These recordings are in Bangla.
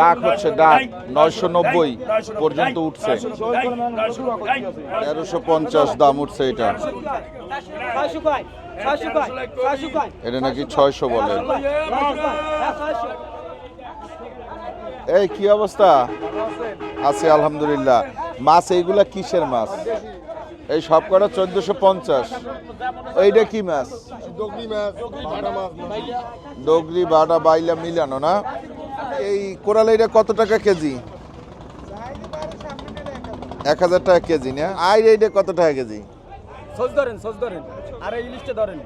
ডাক হচ্ছে ডাক নয়শো নব্বই পর্যন্ত উঠছে। তেরোশো পঞ্চাশ দাম উঠছে এটা। এটা নাকি ছয়শো বলে। এই, কি অবস্থা? আছে, আলহামদুলিল্লাহ। মাছ, এইগুলা কিসের মাছ? এই সব কটা চোদ্দশো পঞ্চাশ। এইটা কি মাছ ডগরি বাটা বাইলা মিলানো না? এই কোরাল এইটা কত টাকা কেজি? এক হাজার টাকা কেজি না? আইর এইটা কত টাকা কেজি? সোজ ধরেন ধরেন। আর এই ধরেন।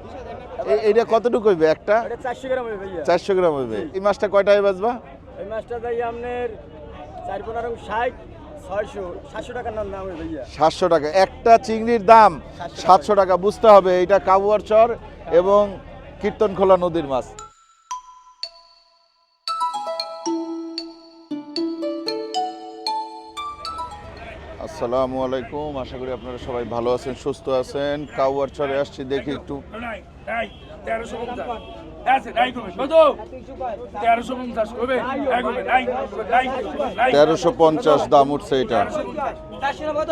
এইটা কতটুকু হইবে একটা? চারশো গ্রাম চারশো গ্রাম হইবে। এই মাছটা কয়টায় বাজবা? এই মাছটা যাই আপনার চার পনেরো ষাট সাতশো টাকা। একটা চিংড়ির দাম সাতশো টাকা। বুঝতে হবে। এটা কাবুয়ার চর এবং কীর্তনখোলা নদীর মাছ। আসসালামু আলাইকুম। আশা করি আপনারা সবাই ভালো আছেন সুস্থ আছেন। কাউয়ার চরে আসছি দেখি একটু। তেরোশো পঞ্চাশ দাম উঠছে এটা কত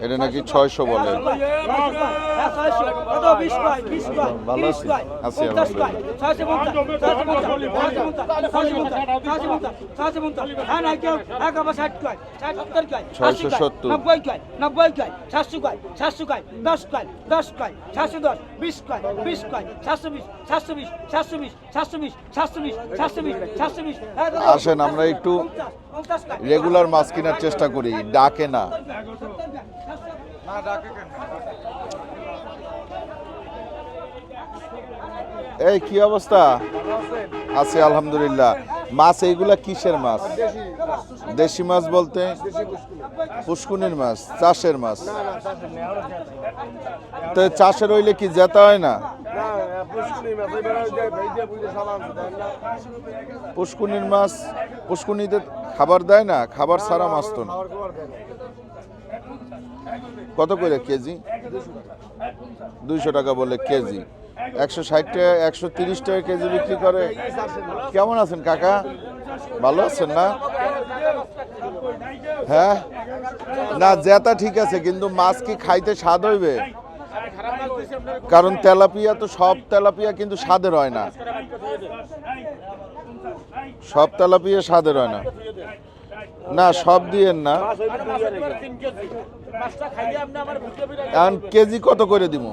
এটা নাকি ছয়শো বলে ছয়শো। বিশ বিশ আছি। ছয়শো হ্যাঁ সত্তর কয় ছয়শো নব্বই কয় নব্বই কয় সাতশো কয় সাতশো কয় দশ কয় দশ কয় সাতশো দশ বিশ কয় বিশ কয় সাতশো বিশ সাতশো বিশ সাতশো বিশ সাতশো বিশ সাতশো বিশ সাতশো বিশ সাতশো বিশ হ্যাঁ। আসেন আমরা একটু। রেগুলার মাছ কেনার চেষ্টা করি ডাকে না। এই কি অবস্থা? আছে আলহামদুলিল্লাহ। মাছ, এইগুলা কিসের মাছ? দেশি মাছ বলতে পুষ্কুনির মাছ, চাষের মাছ। তো চাষের হইলে কি যেতে হয় না? পুষ্কুনির মাছ পুষ্কুনিতে খাবার দেয় না? খাবার ছাড়া মাছ তো না। কত করে কেজি? দুইশো টাকা বলে কেজি। একশো ষাট টাকা একশো তিরিশ টাকা কেজি বিক্রি করে। কেমন আছেন কাকা? ভালো আছেন না? হ্যাঁ? না, জেতা ঠিক আছে, কিন্তু মাছ কি খাইতে স্বাদ হইবে? কারণ তেলাপিয়া তো সব তেলাপিয়া কিন্তু স্বাদের হয় না। সব তেলাপিয়া স্বাদের হয় না। না সব দিয়েন না। এখন কেজি কত করে দিব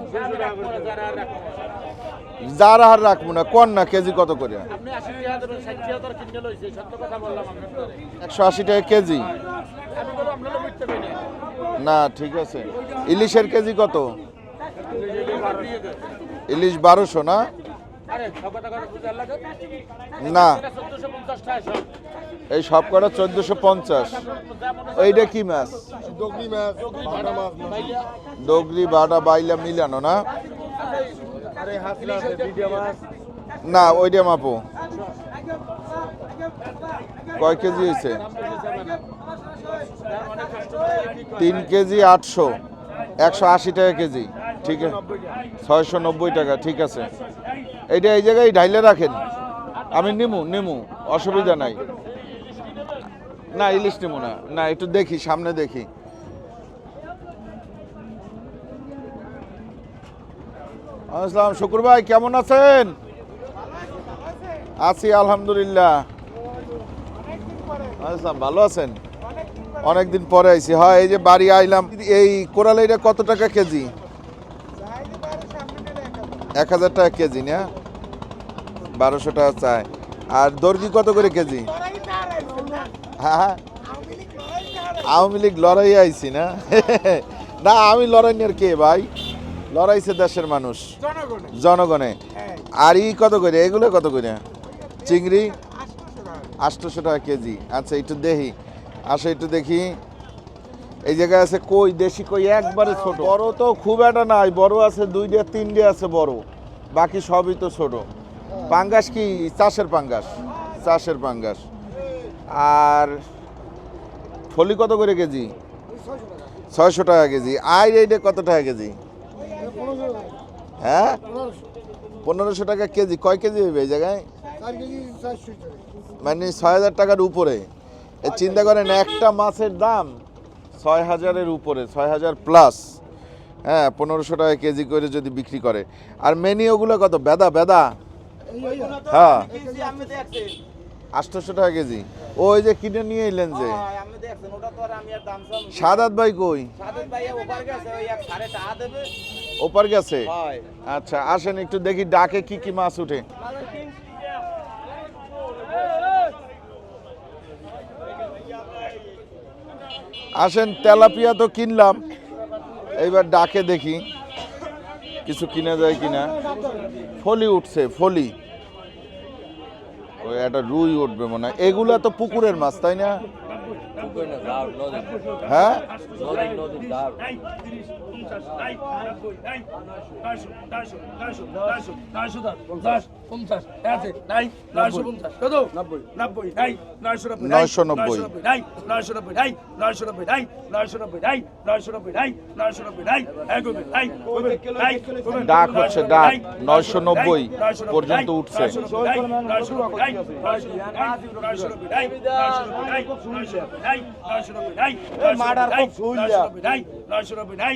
যার হার রাখব। না কোন না কেজি কত করে? একশো আশি টাকা কেজি? না ঠিক আছে। ইলিশের কেজি কত? ইলিশ বারোশো না? না। এই সব কটা চোদ্দশো পঞ্চাশ। এইটা কি মাছ ডগরি বাটা বাইলা মিলানো না? না ওইটা মাপো। কয় কেজি হয়েছে? তিন কেজি আটশো। একশো আশি টাকা কেজি। ঠিক আছে। ছয়শো নব্বই টাকা ঠিক আছে। এইটা এই জায়গায় ঢাইলে রাখেন। আমি নিমু নিমু, অসুবিধা নাই। না, ইলিশ নিমু না। না, একটু দেখি, সামনে দেখি। আসসালাম, শুকুর ভাই, কেমন আছেন? আছি, আলহামদুলিল্লাহ। আসসালাম, ভালো আছেন? অনেকদিন পরে আইছি। হয়, এই যে বাড়ি আইলাম, এই কোরাল এটা কত টাকা কেজি? এক হাজার টাকা কেজি, না? বারোশো টাকা চায় আর দর্জি কত করে কেজি? হ্যাঁ। হ্যাঁ আওয়ামী লীগ লড়াই আইছি না? না আমি লড়াই নিয়ে কে ভাই? লড়াইছে দেশের মানুষ। জনগণে। আর ই কত করে? এগুলো কত করে? চিংড়ি? আটশোশো টাকা কেজি। আচ্ছা একটু দেখি। আসো একটু দেখি। এই জায়গায় আছে কই? দেশি কই? একবারে ছোট। বড় তো খুব একটা নাই। বড় আছে দুইটা তিনটে আছে বড়। বাকি সবই তো ছোট। পাঙ্গাস কি চাষের পাঙ্গাস? চাষের পাঙ্গাস। আর ফলি কত করে কেজি? ছয়শো টাকা কেজি। আই এইটা কত টাকা কেজি? হ্যাঁ? পনেরোশো টাকা কেজি। কয় কেজি হইবে এই জায়গায়? মানে ছয় হাজার টাকার উপরে। চিন্তা করেন, একটা মাছের দাম ছয় হাজারের উপরে, ছয় হাজার প্লাস হ্যাঁ পনেরোশো টাকা কেজি করে যদি বিক্রি করে। আর মেনি ওগুলো কত? বেদা বেদা? হ্যাঁ। আটশোশো টাকা কেজি। ওই যে কিনে নিয়ে এলেন যে। সাদাত ভাই কই? ওপার গেছে আচ্ছা আসেন একটু দেখি ডাকে কি কি মাছ উঠে। আসেন তেলাপিয়া তো কিনলাম। এইবার ডাকে দেখি। কিছু কিনা যায় কিনা? ফলি উঠছে ফলি। ওই একটা রুই উঠবে মনে হয়। এগুলা তো পুকুরের মাছ তাই না? হ্যাঁ? পঞ্চাশ নাই নব্বই নাই নয়শো নয়শো নয়শো নয়শো নয়শো দশ পঞ্চাশ পঞ্চাশ আছে নাই নয়শো পঞ্চাশ কত নব্বই নব্বই নাই নয়শো নব্বই নয়শো নব্বই। নাই নয়শো নব্বই নাই নয়শো নব্বই নাই নয়শো নব্বই নাই নয়শো নব্বই নাই নয়শো নব্বই নাই এক নাই ডাক হচ্ছে ডাক, নয়শো নব্বই পর্যন্ত উঠছে। নয়শো নব্বই নাই, নয়শো নব্বই নাই, নয়শো নব্বই নাই,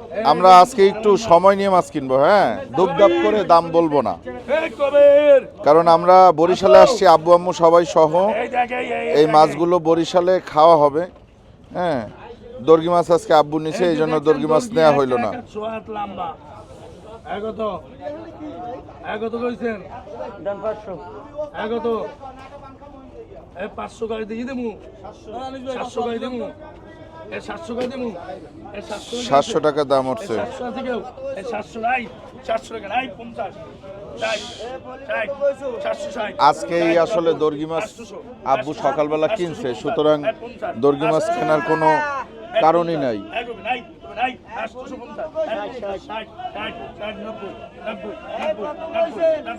আমরা আজকে একটু সময় নিয়ে মাছ কিনবো হ্যাঁ? দুপদাপ করে দাম বলব না। কারণ আমরা বরিশালে আসছি, আব্বু আম্মু সবাই সহ। এই মাছগুলো বরিশালে খাওয়া হবে হ্যাঁ? দর্গি মাছ আজকে আব্বু নিছে, এই জন্য দর্গি মাছ নেওয়া হইল না। পাঁচশো। গাড়ি দিয়ে দেবো? গাড়ি দেবো? সাতশো টাকা দাম উঠছে আজকে এই আসলে দর্গি মাছ আব্বু সকালবেলা কিনছে। সুতরাং দর্গি মাছ কেনার কোনো কারণই নাই।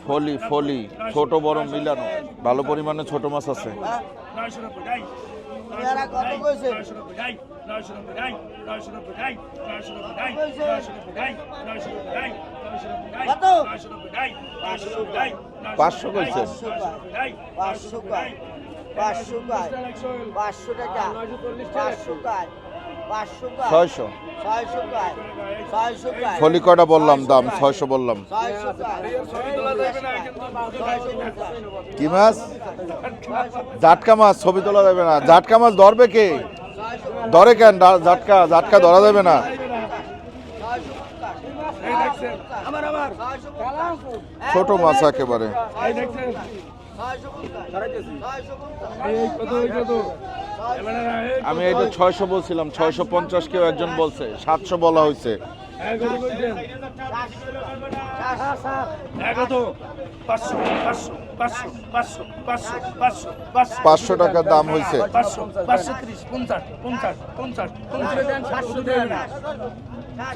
ফলি ফলি ছোট বড় মিলানো। ভালো পরিমাণে ছোট মাছ আছে। নয়শো পাঁচশো। পাঁচশো ছয়শো। ছয়শো কয় ছয়শো কয় ফলি কটা বললাম? দাম ছয়শো বললাম। কি মাছ? জাটকা মাছ, ছবি তোলা যাবে না। জাটকা মাছ ধরবে কে? ধরে কেন? ঝাটকা ঝাটকা ধরা যাবে না। ছোট মাছ একেবারে। আমি এটা ছয়শো বলছিলাম, ছয়শো পঞ্চাশ কেউ একজন বলছে, সাতশো বলা হয়েছে। পাঁচশো পাঁচশো পাঁচশো পাঁচশো পাঁচশো পাঁচশো পাঁচশো পাঁচশো টাকার দাম হয়েছে। ছয়শো।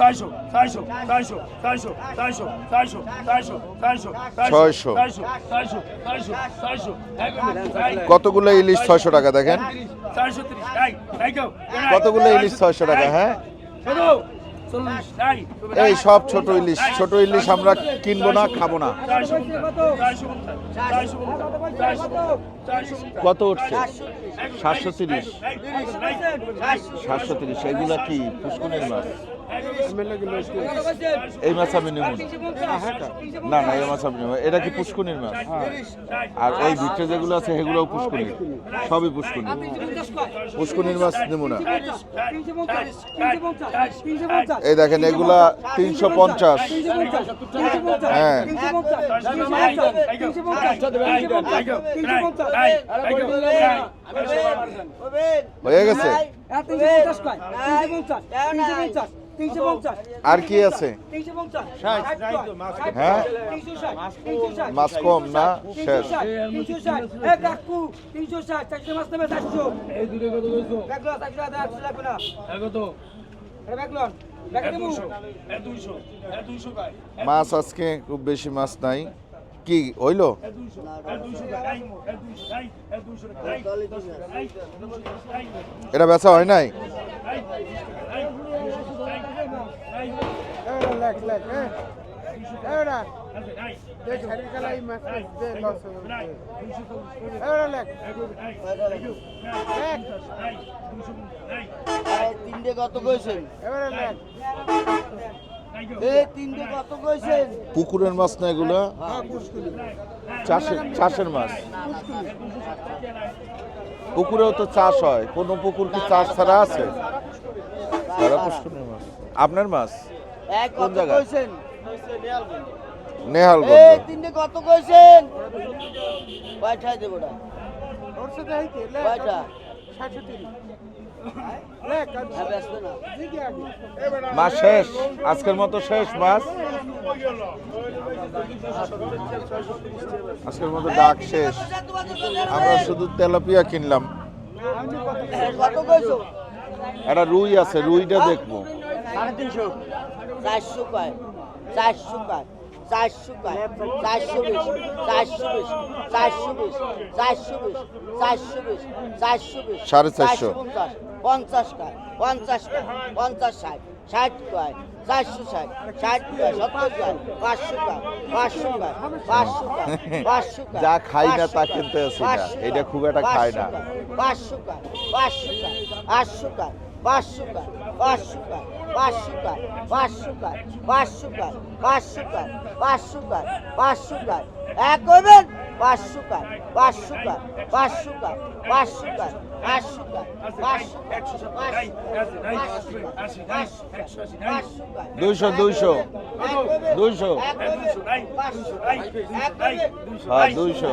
ছয়শো ছয়শো ছয়শো ছয়শো ছয়শো ছয়শো ছয়শো ছয়শো। ছয়শো ছয়শো ছয়শো ছয়শো কতগুলো ইলিশ ছয়শো টাকা দেখেন কতগুলো ইলিশ ছয়শো টাকা হ্যাঁ এই সব ছোট ইলিশ ছোট ইলিশ আমরা কিনবো না খাব না। কত উঠছে? সাতশো তিরিশ। সাতশো তিরিশ। এগুলা কি পুষ্কনের মাছ? এই মাছ আমি নেব না। না এই মাছ আমি নেব এটা কি পুষ্কুনির মাছ? আর ওই ভিতরে যেগুলো আছে, সেগুলোও পুষ্কুনির সবই পুষ্কুনি পুষ্কুনির মাছ নেব না। এই দেখেন, এগুলা তিনশো পঞ্চাশ। হ্যাঁ। হয়ে গেছে? আর কি আছে? মাছ হ্যাঁ? কম। না? মাছ আজকে খুব বেশি মাছ নাই। কি হইল? এটা বেচা হয় নাই? তিনটে কত লেখ এ তিনটে কত কইছেন? পুকুরের মাছ না এগুলো? চাষের চাষের মাছ। পুকুরেও তো চাষ হয়। কোনো পুকুর কি চাষ ছাড়া আছে? মাছ। আপনার মাছ? কোন জায়গায়? কইছেন? তিনটে কত কইছেন? কয়টায় দেবো ওটা কয়টা ব্যস্ত না মাছ শেষ, আজকের মতো শেষ মাছ আজকের মতো ডাক শেষ। আমরা শুধু তেলাপিয়া কিনলাম। একটা রুই আছে, রুইটা দেখব। চারশো কয় চারশো কয় চারশো কয় চারশো বিশ চারশো বিশ চারশো বিশ চারশো বিশ চারশো বিশ চারশো বিশ সাড়ে চারশো। পঞ্চাশ পঞ্চাশ কয় পঞ্চাশ কয় পঞ্চাশ ষাট ষাট কয় চারশো ষাট ষাট কয় সত্তর কয় পাঁচশো কয় পাঁচশো কয় পাঁচশো কয় পাঁচশো যা খাই না তা কিনতে আসি না। এটা খুব একটা খাই না। পাঁচশো কয়, পাঁচশো কয় পাঁচশো কয় পাঁচশো কয় পাঁচশো কয় вас шукать, вас шукать, вас шукать, вас шукать, вас шукать, вас шукать. করবেন পাঁচশো কার পাঁচশো কার পাঁচশো কার পাঁচশো কার পাঁচশো কার পাঁচশো দুইশো দুইশো দুইশো হ্যাঁ দুইশো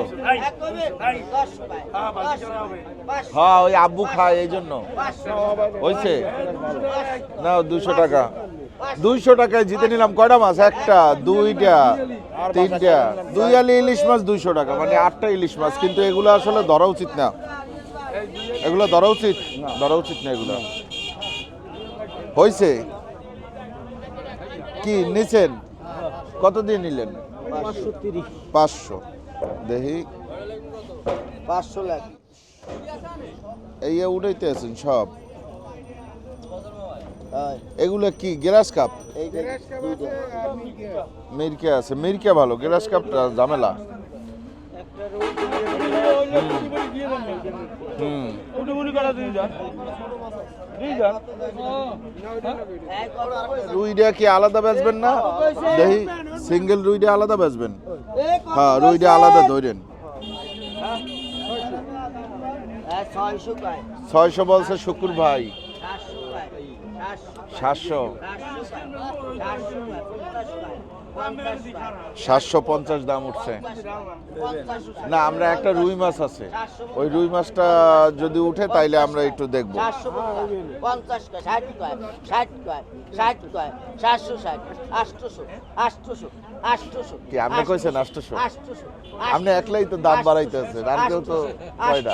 হ্যাঁ ওই আব্বু খায় এই জন্য হয়েছে না দুশো টাকা দুইশো টাকায় জিতে নিলাম কয়টা মাছ? একটা দুইটা তিনটা। দুই আলি ইলিশ মাছ দুইশো টাকা মানে আটটা ইলিশ মাছ কিন্তু এগুলো আসলে ধরা উচিত না। এগুলো ধরা উচিত? ধরা উচিত না এগুলো। হয়েছে কি নিছেন? কত দিয়ে নিলেন? পাঁচশো দেখি। পাঁচশো লাখ। এই উঠাইতে আছেন সব? এগুলো কি গ্রাস কাপ? মিরকে আছে। মিরকে ভালো গ্রাস কাপটা ঝামেলা। হুম। রুইডা কি আলাদা বেচবেন না? দেখি সিঙ্গেল রুইডা আলাদা বেচবেন? হ্যাঁ রুইডা আলাদা ধরেন। ছয়শো বলছে শুকুর ভাই। সাতশো পঞ্চাশ দাম উঠছে না আমরা একটা রুই মাছ আছে ওই রুই মাছটা যদি উঠে তাইলে আমরা একটু দেখব কি আপনি কইছেন আষ্টশো আপনি একলাই তো দাম বাড়াইতেছে আর কেউ তো কয়টা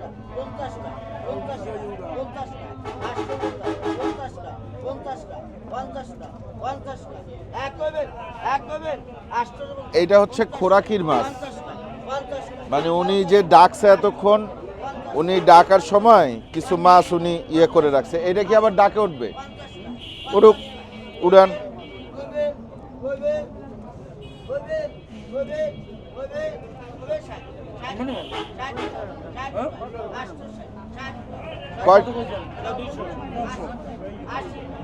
এইটা হচ্ছে খোরাকির মাছ। মানে উনি যে ডাকছে এতক্ষণ উনি ডাকার সময় কিছু মাছ উনি ইয়ে করে রাখছে। এটা কি আবার ডাকে উঠবে? উড়ুক উড়ান।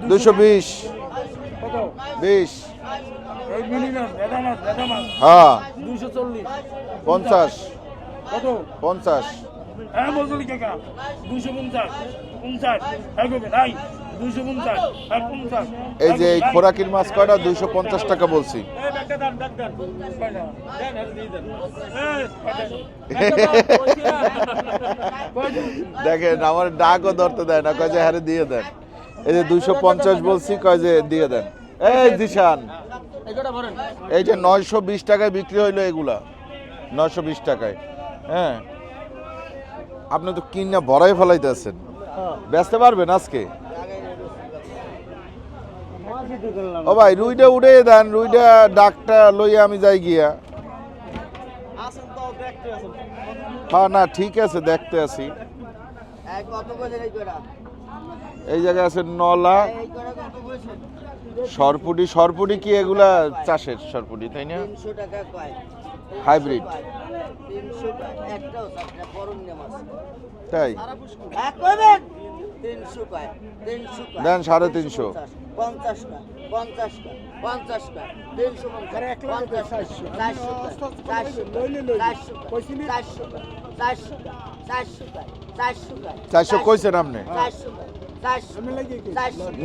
দুশো বিশ। বিশ। হ্যাঁ। দুইশো চল্লিশ। পঞ্চাশ। কত? পঞ্চাশ। হ্যাঁ মজুরি কাকা দুইশো পঞ্চাশ পঞ্চাশ। হ্যাঁ নাই। দুইশো পঞ্চাশ হ্যাঁ পঞ্চাশ। এই যে এই খোরাকির মাছ কয়টা? দুইশো পঞ্চাশ টাকা বলছি। দেখেন আমার ডাকও ধরতে দেয় না কয় যে হারে দিয়ে দেন। এই যে দুইশো পঞ্চাশ বলছি কয় যে দিয়ে দেন। এই দিশান। এই যে নয়শো বিশ টাকায় বিক্রি হইল এগুলা। নয়শো বিশ টাকায়। হ্যাঁ। আপনি তো কিনা ভরাই ফেলাইতেছেন। বেচতে পারবেন আজকে? ও ভাই রুইটা উঠে দেন রুইটা ডাকটা লইয়া আমি যাই গিয়া। হ্যাঁ না ঠিক আছে দেখতে আছি এই জায়গায় আছে নলা। সরপুটি সরপুটি কি এগুলা চাষের সরপুটি তাই না? হাইব্রিড। তাই? দেন সাড়ে তিনশো চারশো। কইছেন আপনি?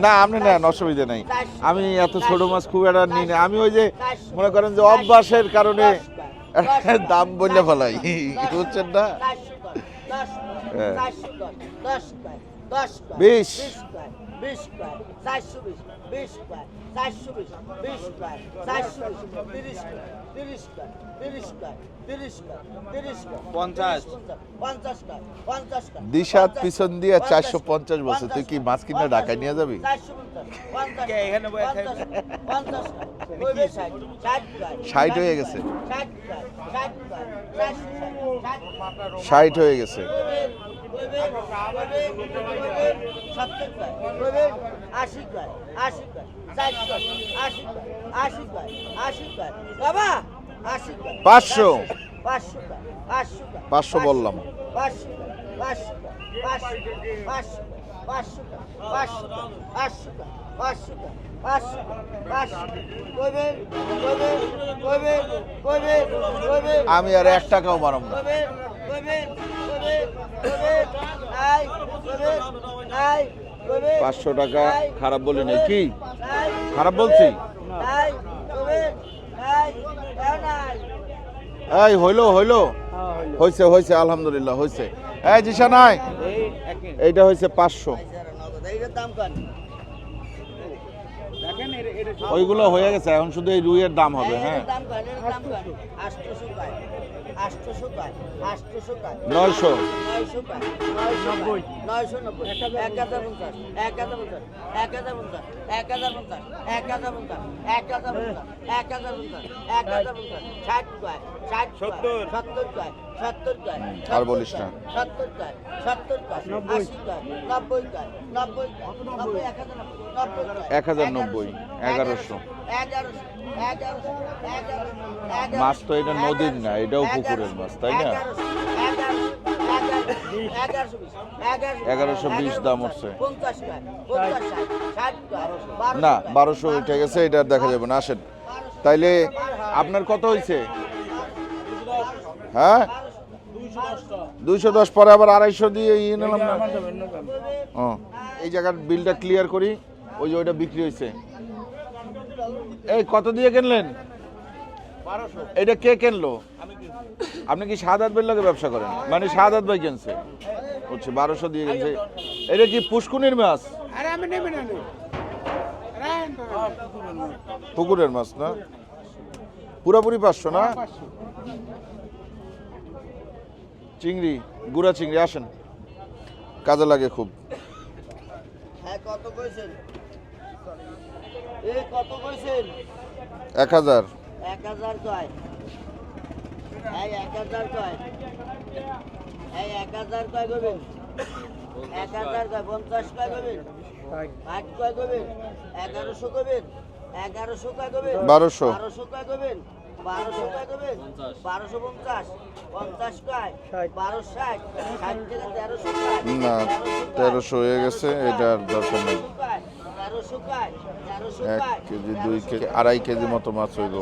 না আপনি নেন অসুবিধা নেই। আমি এত ছোট মাছ খুব একটা নিই না। আমি ওই যে মনে করেন যে অভ্যাসের কারণে দাম বললে ফেলাই। বুঝছেন না? দশ হ্যাঁ। বিশ। বিশ বিশ কয়েক পিছন দিয়া চারশো পঞ্চাশ বসে তুই কি মাছ কিনে ঢাকায় নিয়ে যাবি? ষাট হয়ে গেছে। ষাট হয়ে গেছে। পাঁচশো। পাঁচশো বললাম। আমি আর এক টাকাও মারব না পাঁচশো টাকা খারাপ বলে নাই। কি? খারাপ বলছি? এই, হইল হইল। হয়েছে হয়েছে আলহামদুলিল্লাহ হয়েছে এই জিসা নাই? এইটা হয়েছে পাঁচশো। ওইগুলো হয়ে গেছে, এখন শুধু এই রুইয়ের দাম হবে হ্যাঁ। দাম কান এর দাম কান 800 কান 800 কান 800 কান নয়শো 900 কান 990 990 1050 1050 1050 1050 1050 1050 1050 1050 60 কান 60 70 কান 70 কান আর বলিস না। 70 কান 70 কান 80 কান 90 কান 90 কান 90 1090 এক হাজার নব্বই, এগারোশো এগারোশো। মাছ তো এটা নদীর না, এটাও পুকুরের মাছ, তাই না? এগারোশো বিশ দাম উঠছে। না বারোশো উঠে গেছে এটা দেখা যাবে না আসেন। তাইলে আপনার কত হয়েছে হ্যাঁ? দুইশো দশ পরে আবার আড়াইশো দিয়ে ইয়ে নিলাম না? এই জায়গার বিলটা ক্লিয়ার করি ওই যে ওইটা বিক্রি হয়েছে এই কত দিয়ে কিনলেন? এটা কে কিনলো? আপনি কি সাদাত বের লাগে ব্যবসা করেন? মানে সাদাত ভাই কিনছে? হচ্ছে বারোশো দিয়ে কিনছে। এটা কি পুষ্কুনির মাছ? পুকুরের মাছ না? পুরাপুরি পাঁচশো না? চিংড়ি গুড়া চিংড়ি আসেন। কাজে লাগে খুব। হ্যাঁ কত কইছেন? কত কইছেন? এক হাজার। এক হাজার কয় এই এক হাজার কয় এই এক হাজার কয় করবেন? এক হাজার কয় পঞ্চাশ কয় করবেন? আট কয় করবেন? এগারোশো করবেন? এগারোশো কয় করবেন? বারোশো। বারোশো কয় করবেন? বারোশো কয় করবেন? বারোশো পঞ্চাশ। পঞ্চাশ কয়? বারোশো ষাট। ষাট থেকে তেরোশো না তেরোশো তেরোশো হয়ে গেছে এটা আর দরকার নেই। এক কেজি দুই কেজি আড়াই কেজি মতো মাছ হইব।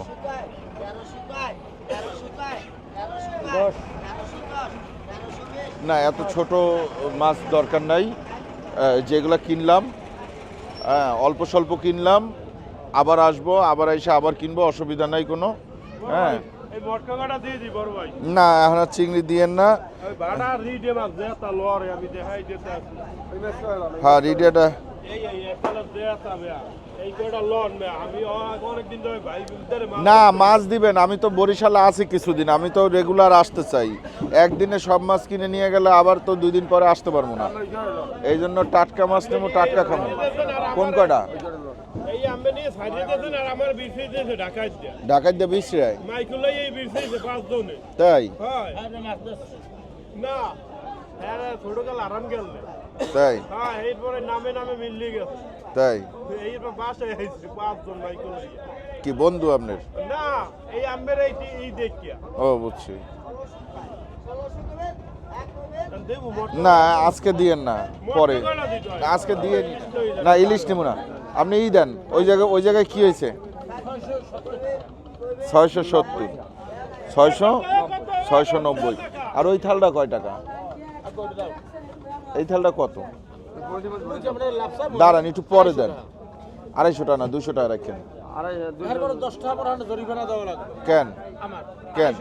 না এত ছোট মাছ দরকার নাই। যেগুলো কিনলাম হ্যাঁ অল্প স্বল্প কিনলাম আবার আসব আবার এসে আবার কিনবো অসুবিধা নাই কোনো হ্যাঁ। এই মটকা কাটা দিয়ে দি বড় ভাই। না এখন চিংড়ি দিয়েন না। হ্যাঁ রিডিয়াটা না মাছ দিবেন আমি তো বরিশালে আছি কিছুদিন আমি তো রেগুলার আসতে চাই। একদিনে সব মাছ কিনে নিয়ে গেলে আবার তো দুই দিন পরে আসতে পারব না। এই জন্য টাটকা মাছ নেব টাটকা খাব। কোন কটা ঢাকায় দিয়ে। পাঁচ জনে। তাই? না হ্যাঁ ছোট কাল আরাম গেল। তাই? হ্যাঁ এরপরে নামে নামে মিললি গেছে তাই? এইবার বাসায় আইছি পাঁচজন মাইকুলাই কি বন্ধু আপনার? না এই আম্বের এই এই দেখিয়া। ও বুঝছি। না আজকে দিয়েন না পরে। আজকে দিয়ে না ইলিশ নেব না। আপনি ই দেন ওই জায়গায় ওই জায়গায় কি হয়েছে? ছয়শো সত্তর। ছয়শো ছয়শো নব্বই। আর ওই থালটা কয় টাকা? এই থালটা কত? দাঁড়ান একটু পরে দেন। আড়াইশো টাকা না দুশো টাকা রাখেন কেন? কেন?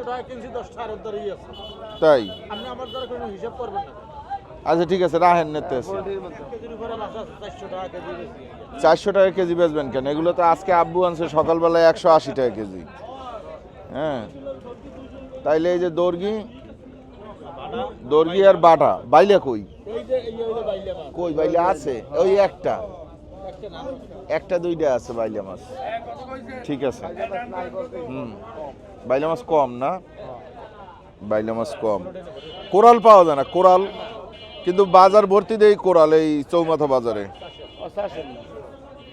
তাই? আচ্ছা ঠিক আছে রাহেন নিতে চারশো টাকা কেজি বেচবেন কেন? এগুলো তো আজকে আব্বু আনছে সকালবেলায় একশো আশি টাকা কেজি। হ্যাঁ। তাইলে এই যে দর্গি দর্গি আর বাটা, বাইলে কই? কই, বাইলে আছে? ওই একটা। একটা, দুইটা আছে বাইলে মাছ। ঠিক আছে। হুম। বাইলে মাছ কম না? বাইলে মাছ কম। কোরাল পাওয়া যায় না, কোরাল। কিন্তু বাজার ভর্তি দেয় কোরাল, এই চৌমাথা বাজারে।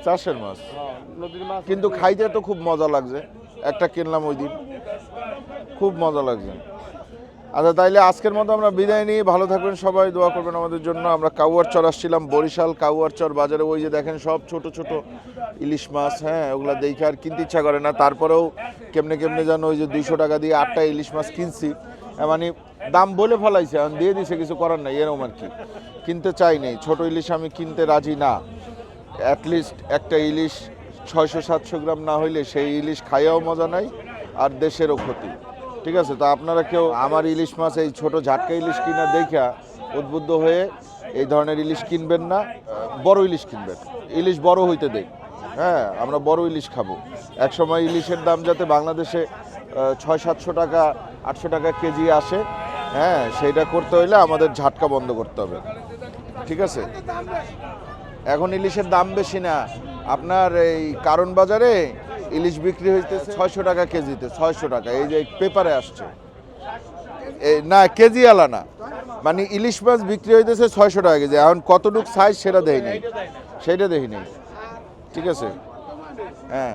চাষের মাছ। কিন্তু খাইতে তো খুব মজা লাগছে। একটা কিনলাম ওই দিন। খুব মজা লাগছে। আচ্ছা তাইলে আজকের মতো আমরা বিদায় নিই। ভালো থাকবেন সবাই, দোয়া করবেন আমাদের জন্য। আমরা কাউয়ার চর আসছিলাম, বরিশাল কাউয়ার চর বাজারে। ওই যে দেখেন সব ছোট ছোট ইলিশ মাছ হ্যাঁ ওগুলো দেখে আর কিনতে ইচ্ছা করে না। তারপরেও কেমনে কেমনে যেন ওই যে দুইশো টাকা দিয়ে আটটা ইলিশ মাছ কিনছি। মানে দাম বলে ফলাইছে, এখন দিয়ে দিছে, কিছু করার নাই এরকম আর কি। কিনতে চাই নেই, ছোট ইলিশ আমি কিনতে রাজি না। অ্যাটলিস্ট একটা ইলিশ ছয়শো সাতশো গ্রাম না হইলে সেই ইলিশ খাইয়াও মজা নাই, আর দেশেরও ক্ষতি। ঠিক আছে? তো আপনারা কেউ আমার ইলিশ মাছ, এই ছোট ঝাটকা ইলিশ কিনা দেখা উদ্বুদ্ধ হয়ে এই ধরনের ইলিশ কিনবেন না, বড় ইলিশ কিনবেন। ইলিশ বড় হইতে দেখ হ্যাঁ আমরা বড় ইলিশ খাব। একসময় ইলিশের দাম যাতে বাংলাদেশে ছয়, সাতশো টাকা, আটশো টাকা কেজি আসে হ্যাঁ সেইটা করতে হইলে আমাদের ঝাটকা বন্ধ করতে হবে। ঠিক আছে? এখন ইলিশের দাম বেশি না। আপনার এই কারণ বাজারে ইলিশ বিক্রি হইতেছে ছয়শো টাকা কেজিতে, ছয়শো টাকা। এই যে পেপারে আসছে। না কেজি আলা না। মানে ইলিশ মাছ বিক্রি হইতেছে ছয়শো টাকা কেজি। এখন কতটুক সাইজ সেটা দেয় নেই সেটা দেখি নেই ঠিক আছে? হ্যাঁ।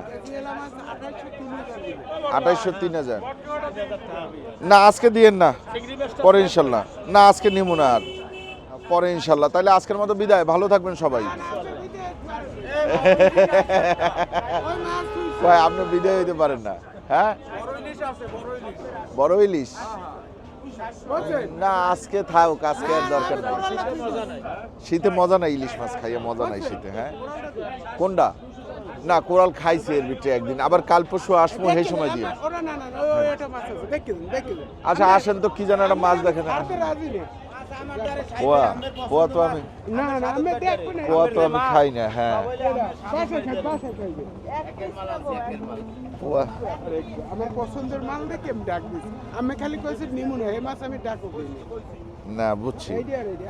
আঠাইশশো তিন হাজার। না, আজকে দিয়েন না। পরে ইনশাল্লাহ। না, আজকে নিব না আর। পরে ইনশাল্লাহ। তাহলে আজকের মতো বিদায়। ভালো থাকবেন সবাই। ভাই আপনি বিদায় হইতে পারেন না। হ্যাঁ? বড় ইলিশ না আজকে থাক আজকে আর দরকার নেই। শীতে মজা নাই ইলিশ মাছ খাইয়ে মজা নাই শীতে হ্যাঁ? কোনটা? না কোরাল খাইছে এর ভিতরে একদিন। আবার কাল পরশু আসব সেই সময় দিয়ে। দিন আচ্ছা আসেন তো কি জানা একটা মাছ দেখেন। পোয়া পোয়া তো আমি না না আমি দেখব না পোয়া তো আমি খাই না হ্যাঁ। বাসায় খাই বাসায় খাইবে পোয়া। আমার পছন্দের মাল দেখে আমি ডাক দিছি। আমি খালি কইছি নিমু না এই মাছ আমি ডাকও কইনি না বুঝছি।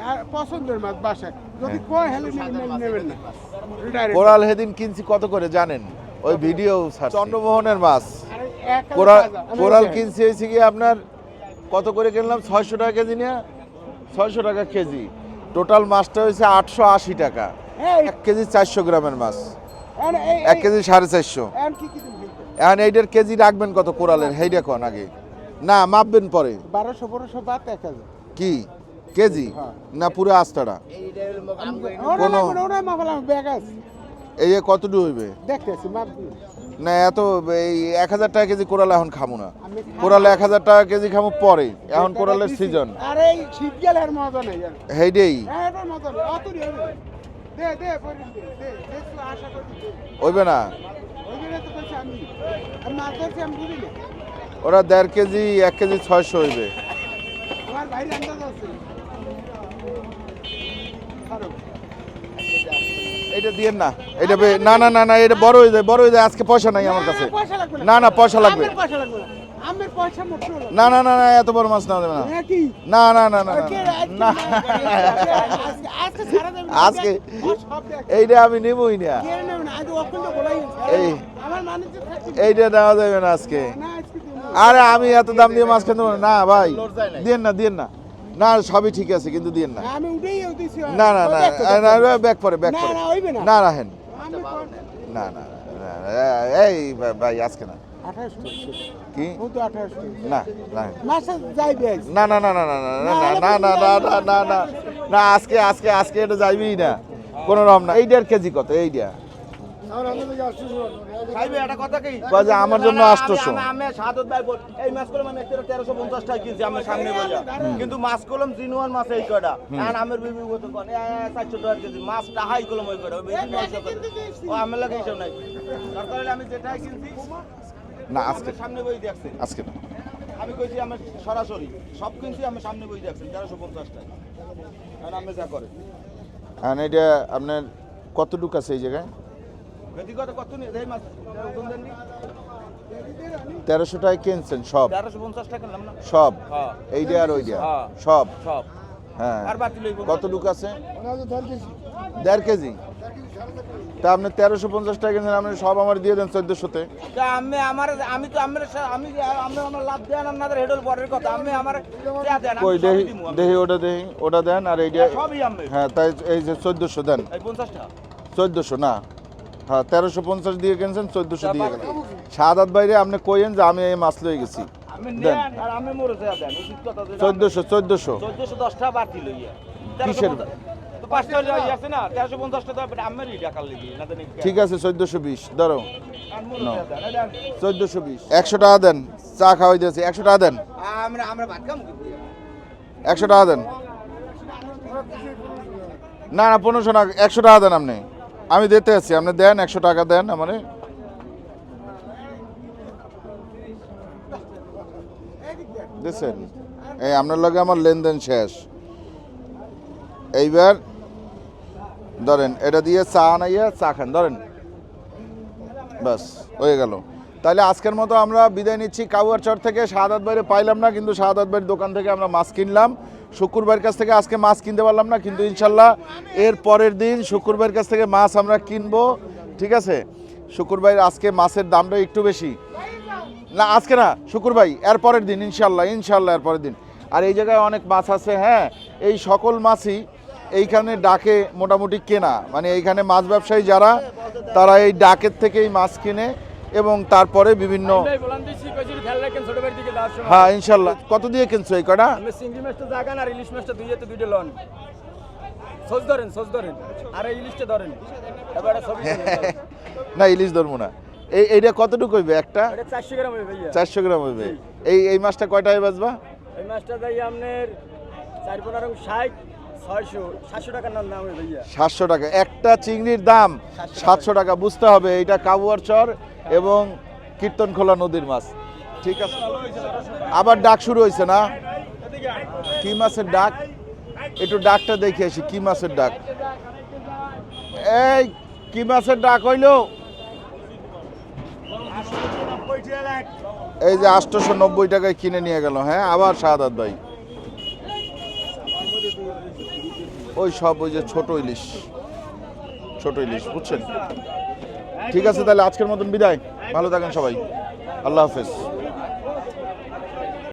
আর পছন্দের মাছ বাসায়। যদি কয় হেলে নেবেন নেবেন না। কোরাল সেদিন কিনছি কত করে জানেন? ওই ভিডিও চন্দ্রমোহনের মাছ। কোরাল কোরাল কিনছি হয়েছে কি আপনার কত করে কিনলাম? ছয়শো টাকা কেজি নিয়ে। ছয়শো টাকা কেজি। টোটাল মাছটা হয়েছে আটশো আশি টাকা। এক কেজি চারশো গ্রামের মাছ। এক কেজি সাড়ে চারশো। এখন এইটার কেজি রাখবেন কত কোরালের? হেই কন আগে? না মাপবেন পরে। বারোশো বারোশো বাদ এক হাজার। কি? কেজি? হ্যাঁ। না পুরো আস্তাটা কোনো- এই যে কতটুকু হইবে? না এত এই এক হাজার টাকা কেজি কোরাল এখন খামো না। কোরাল এক হাজার টাকা কেজি খামো পরে এখন কোরালের সিজন হেডেই হইবে না। ওরা দেড় কেজি এক কেজি ছয়শো হইবে। আমার এটা দিয়েন না এটা না না না না এটা বড় হয়ে যায় বড় হয়ে যায় আজকে পয়সা নাই আমার কাছে না না পয়সা লাগবে না না না না এত বড় মাছ না দেবে না না না না না না আজকে এইটা আমি নেবই না এইটা দেওয়া যাবে না আজকে আরে আমি এত দাম দিয়ে মাছ খেতে না ভাই দিয়েন না দিয়েন না না সবই ঠিক আছে কিন্তু দিয়েন না আমি উঠেই দিছি না না না ব্যাক পরে ব্যাক পরে না হইবে না না রাখেন না না না, না, এই ভাই- আজকে না কি না না না না না না না না না না না না না না না না আজকে আজকে আজকে এটা যাইবেই না কোনো রকম না এইটার কেজি কত এইটা আমার জন্য না, না, আটশোশো আমি- আমি সাদত ভাই বল এই মাছ কলম আমি একটা তেরোশো পঞ্চাশ টাকা কিনছি আমার সামনে বলে কিন্তু মাছ কলম জিনুয়ান মাছ এই কয়টা? আর আমের বিবি কত কোন? চারশো টাকা কেজি। মাছ টাহাই কলম ওই কয়টা? ওই বেশি নয়শো ও আমার লাগে এইসব নাই। দরকার হলে আমি যেটাই কিনছি না আজকে সামনে বই দেখছে। আজকে না। আমি কইছি আমার সরাসরি। সব কিনছি আমি সামনে বই দেখছেন তেরোশো পঞ্চাশ টাকা। আর আমি যা করে। এটা আপনার কতটুকু আছে এই জায়গায়? তেরোশো টাকায় কিনছেন সব। টাকা সব। হ্যাঁ। এইটা আর ওইটা হ্যাঁ। সব। সব। হ্যাঁ। কতটুকু আছে? দেড় কেজি। তা আপনি তেরোশো পঞ্চাশ টাকা কিনছেন আপনি সব আমার দিয়ে দেন চোদ্দশোতে। তা আমি আমার আমি তো আমার আমি আমি আমার লাভ দেন আপনাদের হেডল পরের কথা। আমি আমার কই দেহি দিমু আমি। দেহি ওটা দেহি ওটা দেন আর এইটা হ্যাঁ তাই এই যে চোদ্দশো দেন। এই চোদ্দশো না। হ্যাঁ তেরোশো পঞ্চাশ দিয়ে কিনছেন চোদ্দোশো দিয়ে গেলেন সাদাত বাইরে আপনি কইেন যে আমি এই মাছ লয়ে গেছি। দেন। চোদ্দোশো চোদ্দোশো। কিসের? ঠিক আছে চোদ্দোশো বিশ ধরো। চোদ্দোশো বিশ। একশো টাকা দেন চা খাওয়াই দিয়েছি একশো টাকা দেন। একশো টাকা দেন। না না পনেরোশো না একশো টাকা দেন আপনি। আমি দিতে আছি, আপনি দেন, একশো টাকা দেন, আমারে। দিচ্ছেন এই, আপনার লগে আমার লেনদেন শেষ। এইবার, ধরেন, এটা দিয়ে চা আনাইয়া চা খান, ধরেন। ব্যাস হয়ে গেল। তাহলে আজকের মতো আমরা বিদায় নিচ্ছি। কাউয়ারচর থেকে শাহাদাত বাইরে পাইলাম না, কিন্তু শাহাদাত বাড়ির দোকান থেকে আমরা মাছ কিনলাম। শুক্রবার কাছ থেকে আজকে মাছ কিনতে পারলাম না, কিন্তু ইনশাল্লাহ এর পরের দিন শুক্রবার কাছ থেকে মাছ আমরা কিনবো, ঠিক আছে? শুক্রবার আজকে মাছের দামটা একটু বেশি। না, আজকে না শুক্রবার এর পরের দিন, ইনশাল্লাহ ইনশাল্লাহ এর পরের দিন। আর এই জায়গায় অনেক মাছ আছে হ্যাঁ এই সকল মাছই এইখানে ডাকে মোটামুটি কেনা। মানে এইখানে মাছ ব্যবসায়ী যারা, তারা এই ডাকের থেকেই মাছ কিনে এবং তারপরে বিভিন্ন হ্যাঁ ইনশাল্লাহ। কত দিয়ে কিনছো এই কটা? না ইলিশ ধরবো না। এই এইটা কতটুকু হইবে একটা? চারশো গ্রাম হইবে চারশো গ্রাম এই এই মাছটা কয়টায় বাজবা? এই মাছটা যাই আপনার চার পনেরো ষাট। সাতশো টাকা। একটা চিংড়ির দাম সাতশো টাকা। বুঝতে হবে। এটা কাবুয়ার চর এবং কীর্তনখোলা নদীর মাছ। ঠিক আছে। আবার ডাক শুরু হয়েছে না? কি মাছের ডাক? একটু ডাকটা দেখে আসি কি মাছের ডাক? এই কি মাছের ডাক হইল? এই যে আটশোশো নব্বই টাকায় কিনে নিয়ে গেল হ্যাঁ? আবার শাহাদাত ভাই। ওই সব ওই যে ছোট ইলিশ। ছোট ইলিশ, বুঝছেন? ঠিক আছে, তাহলে আজকের মতন বিদায়। ভালো থাকেন সবাই। আল্লাহ হাফেজ।